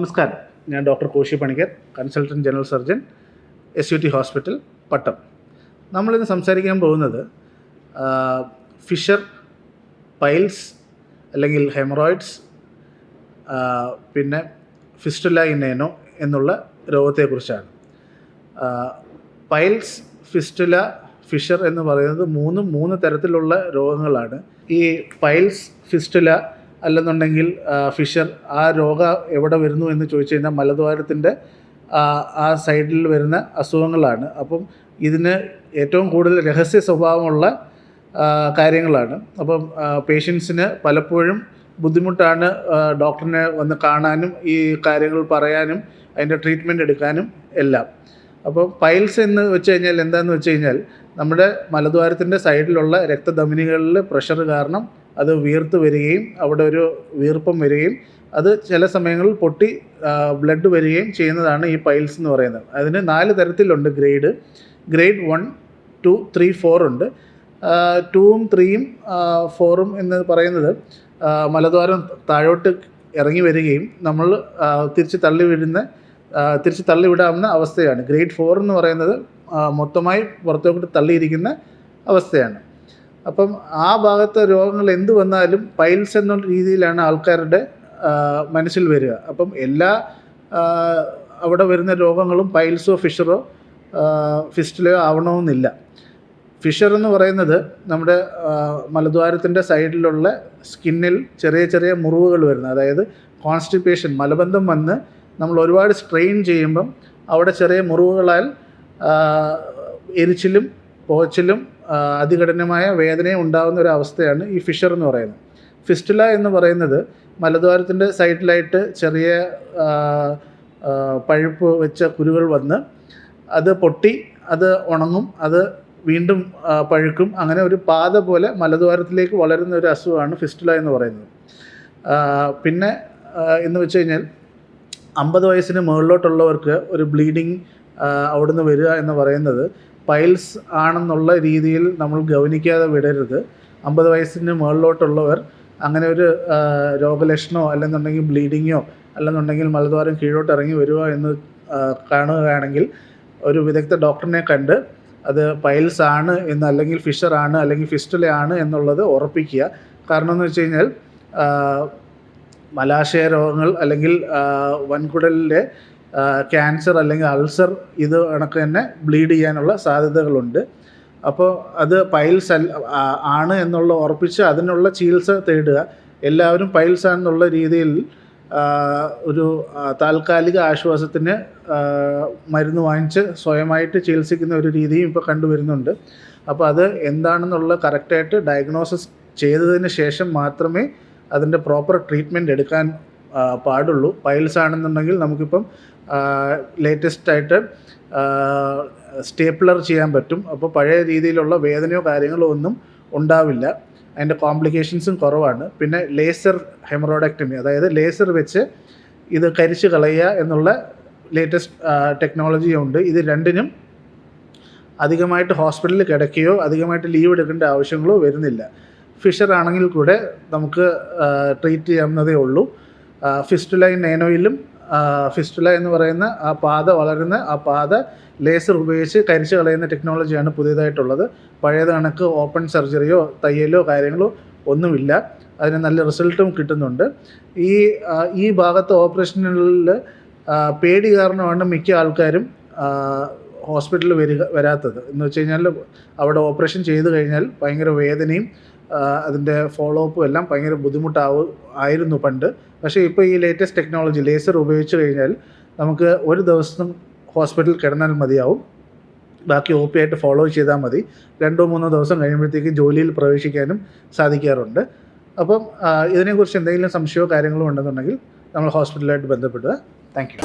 നമസ്കാരം. ഞാൻ doctor Koshy Panicker consultant general surgeon S U T hospital Pattom. നമ്മളിന്ന് സംസാരിക്കാൻ പോകുന്നത് ഫിഷർ പൈൽസ് അല്ലെങ്കിൽ ഹെമറോയിഡ്സ് പിന്നെ ഫിസ്റ്റുല ഇന്നേനോ എന്നുള്ള രോഗത്തെക്കുറിച്ചാണ്. പൈൽസ് ഫിസ്റ്റുല ഫിഷർ എന്ന് പറയുന്നത് മൂന്ന് മൂന്ന് തരത്തിലുള്ള രോഗങ്ങളാണ്. ഈ പൈൽസ് ഫിസ്റ്റുല അല്ലെന്നുണ്ടെങ്കിൽ ഫിഷർ ആ രോഗം എവിടെ വരുന്നു എന്ന് ചോദിച്ചു കഴിഞ്ഞാൽ മലദ്വാരത്തിന്റെ ആ, സൈഡിൽ വരുന്ന അസുഖങ്ങളാണ്. അപ്പം ഇതിന് ഏറ്റവും കൂടുതൽ രഹസ്യ സ്വഭാവമുള്ള കാര്യങ്ങളാണ്. അപ്പം പേഷ്യൻസിന് പലപ്പോഴും ബുദ്ധിമുട്ടാണ് ഡോക്ടറിനെ വന്ന് കാണാനും ഈ കാര്യങ്ങൾ പറയാനും അതിന്റെ ട്രീറ്റ്മെന്റ് എടുക്കാനും എല്ലാം. അപ്പോൾ പൈൽസ് എന്ന് വെച്ച് കഴിഞ്ഞാൽ എന്താണെന്ന് വെച്ച് കഴിഞ്ഞാൽ നമ്മുടെ മലദ്വാരത്തിന്റെ സൈഡിലുള്ള രക്തധമനികളിൽ പ്രഷർ കാരണം അത് വീർത്ത് വരികയും അവിടെ ഒരു വീർപ്പം വരികയും അത് ചില സമയങ്ങളിൽ പൊട്ടി ബ്ലഡ് വരികയും ചെയ്യുന്നതാണ് ഈ പൈൽസ് എന്ന് പറയുന്നത്. അതിന് നാല് തരത്തിലുണ്ട് grade grade one two three four ഉണ്ട്. ടൂവും ത്രീയും ഫോറും എന്ന് പറയുന്നത് മലദ്വാരം താഴോട്ട് ഇറങ്ങി വരികയും നമ്മൾ തിരിച്ച് തള്ളി വിടുന്ന തിരിച്ച് തള്ളിവിടാവുന്ന അവസ്ഥയാണ്. ഗ്രേഡ് ഫോർ എന്ന് പറയുന്നത് മൊത്തമായി പുറത്തോട്ട് തള്ളിയിരിക്കുന്ന അവസ്ഥയാണ്. അപ്പം ആ ഭാഗത്തെ രോഗങ്ങൾ എന്ത് വന്നാലും പൈൽസ് എന്നുള്ള രീതിയിലാണ് ആൾക്കാരുടെ മനസ്സിൽ വരിക. അപ്പം എല്ലാ അവിടെ വരുന്ന രോഗങ്ങളും പൈൽസോ ഫിഷറോ ഫിസ്റ്റിലോ ആവണമെന്നില്ല. ഫിഷർ എന്ന് പറയുന്നത് നമ്മുടെ മലദ്വാരത്തിന്റെ സൈഡിലുള്ള സ്കിന്നിൽ ചെറിയ ചെറിയ മുറിവുകൾ വരുന്നത് അതായത് കോൺസ്റ്റിപ്പേഷൻ മലബന്ധം വന്ന് നമ്മൾ ഒരുപാട് സ്ട്രെയിൻ ചെയ്യുമ്പം അവിടെ ചെറിയ മുറിവുകളാൽ എരിച്ചിലും പോച്ചിലും അതികഠിനമായ വേദനയും ഉണ്ടാകുന്ന ഒരു അവസ്ഥയാണ് ഈ ഫിഷർ എന്ന് പറയുന്നത്. ഫിസ്റ്റുല എന്ന് പറയുന്നത് മലദ്വാരത്തിന്റെ സൈഡിലായിട്ട് ചെറിയ പഴുപ്പ് വെച്ച കുരുകൾ വന്ന് അത് പൊട്ടി അത് ഉണങ്ങും അത് വീണ്ടും പഴുക്കും. അങ്ങനെ ഒരു പാത പോലെ മലദ്വാരത്തിലേക്ക് വളരുന്ന ഒരു അസുഖമാണ് ഫിസ്റ്റുല എന്ന് പറയുന്നത്. പിന്നെ എന്ന് വെച്ച് കഴിഞ്ഞാൽ അമ്പത് വയസ്സിന് മുകളിലോട്ടുള്ളവർക്ക് ഒരു ബ്ലീഡിങ് അവിടുന്ന് വരിക എന്ന് പറയുന്നത് പൈൽസ് ആണെന്നുള്ള രീതിയിൽ നമ്മൾ ഗവനിക്കാതെ വിടരുത്. അമ്പത് വയസ്സിന് മുകളിലോട്ടുള്ളവർ അങ്ങനെ ഒരു രോഗലക്ഷണോ രോഗലക്ഷണമോ അല്ലെന്നുണ്ടെങ്കിൽ ബ്ലീഡിങ്ങോ അല്ലെന്നുണ്ടെങ്കിൽ മലദ്വാരം കീഴോട്ട് ഇറങ്ങി വരിക എന്ന് കാണുകയാണെങ്കിൽ ഒരു വിദഗ്ധ ഡോക്ടറിനെ കണ്ട് അത് പൈൽസ് ആണ് എന്ന് അല്ലെങ്കിൽ ഫിഷർ ആണ് അല്ലെങ്കിൽ ഫിസ്റ്റുല ആണ് എന്നുള്ളത് ഉറപ്പിക്കുക. കാരണം എന്ന് വെച്ച് കഴിഞ്ഞാൽ മലാശയ രോഗങ്ങൾ അല്ലെങ്കിൽ വൻകുടലിന്റെ ക്യാൻസർ അല്ലെങ്കിൽ അൾസർ ഇത് കണക്ക് തന്നെ ബ്ലീഡ് ചെയ്യാനുള്ള സാധ്യതകളുണ്ട്. അപ്പോൾ അത് പൈൽസ് ആണ് എന്നുള്ള ഉറപ്പിച്ച് അതിനുള്ള ചികിത്സ തേടുക. എല്ലാവരും പൈൽസ് ആണെന്നുള്ള രീതിയിൽ ഒരു താൽക്കാലിക ആശ്വാസത്തിന് മരുന്ന് വാങ്ങിച്ച് സ്വയമായിട്ട് ചികിത്സിക്കുന്ന ഒരു രീതിയും ഇപ്പോൾ കണ്ടുവരുന്നുണ്ട്. അപ്പോൾ അത് എന്താണെന്നുള്ള കറക്റ്റായിട്ട് ഡയഗ്നോസിസ് ചെയ്തതിന് ശേഷം മാത്രമേ അതിന്റെ പ്രോപ്പർ ട്രീറ്റ്മെന്റ് എടുക്കാൻ പാടുള്ളൂ. പൈൽസ് ആണെന്നുണ്ടെങ്കിൽ നമുക്കിപ്പം ലേറ്റസ്റ്റ് ആയിട്ട് സ്റ്റേപ്ലർ ചെയ്യാൻ പറ്റും. അപ്പോൾ പഴയ രീതിയിലുള്ള വേദനയോ കാര്യങ്ങളോ ഒന്നും ഉണ്ടാവില്ല. അതിന്റെ കോംപ്ലിക്കേഷൻസും കുറവാണ്. പിന്നെ ലേസർ ഹെമറോഡക്ടമി അതായത് ലേസർ വെച്ച് ഇത് കരിച്ച് കളയുക എന്നുള്ള ലേറ്റസ്റ്റ് ടെക്നോളജി ഉണ്ട്. ഇത് രണ്ടിനും അധികമായിട്ട് ഹോസ്പിറ്റലിൽ കിടക്കുകയോ അധികമായിട്ട് ലീവ് എടുക്കേണ്ട ആവശ്യങ്ങളോ വരുന്നില്ല. ഫിഷർ ആണെങ്കിൽ കൂടെ നമുക്ക് ട്രീറ്റ് ചെയ്യാവുന്നതേ ഉള്ളൂ. ഫിസ്റ്റുലൈൻ നേനോയിലും ഫിസ്റ്റുല എന്ന് പറയുന്ന ആ പാത വളരുന്ന ആ പാത ലേസർ ഉപയോഗിച്ച് കരിച്ചു കളയുന്ന ടെക്നോളജിയാണ് പുതിയതായിട്ടുള്ളത്. പഴയത് കണക്ക് ഓപ്പൺ സർജറിയോ തയ്യലോ കാര്യങ്ങളോ ഒന്നുമില്ല. അതിന് നല്ല റിസൾട്ടും കിട്ടുന്നുണ്ട്. ഈ ഈ ഭാഗത്തെ ഓപ്പറേഷനുകളിൽ പേടി കാരണമാണ് മിക്ക ആൾക്കാരും ഹോസ്പിറ്റലിൽ വരിക വരാത്തത്. എന്ന് വെച്ച് കഴിഞ്ഞാൽ അവിടെ ഓപ്പറേഷൻ ചെയ്ത് കഴിഞ്ഞാൽ ഭയങ്കര വേദനയും അതിന്റെ ഫോളോ അപ്പും എല്ലാം ഭയങ്കര ബുദ്ധിമുട്ടാവും ആയിരുന്നു പണ്ട്. പക്ഷേ ഇപ്പോൾ ഈ ലേറ്റസ്റ്റ് ടെക്നോളജി ലേസർ ഉപയോഗിച്ച് കഴിഞ്ഞാൽ നമുക്ക് ഒരു ദിവസം ഹോസ്പിറ്റലിൽ കിടന്നാൽ മതിയാവും. ബാക്കി ഒ പി ആയിട്ട് ഫോളോ ചെയ്താൽ മതി. രണ്ടോ മൂന്നോ ദിവസം കഴിയുമ്പോഴത്തേക്കും ജോലിയിൽ പ്രവേശിക്കാനും സാധിക്കാറുണ്ട്. അപ്പം ഇതിനെക്കുറിച്ച് എന്തെങ്കിലും സംശയമോ കാര്യങ്ങളോ ഉണ്ടെന്നുണ്ടെങ്കിൽ നമ്മൾ ഹോസ്പിറ്റലായിട്ട് ബന്ധപ്പെടുക. താങ്ക്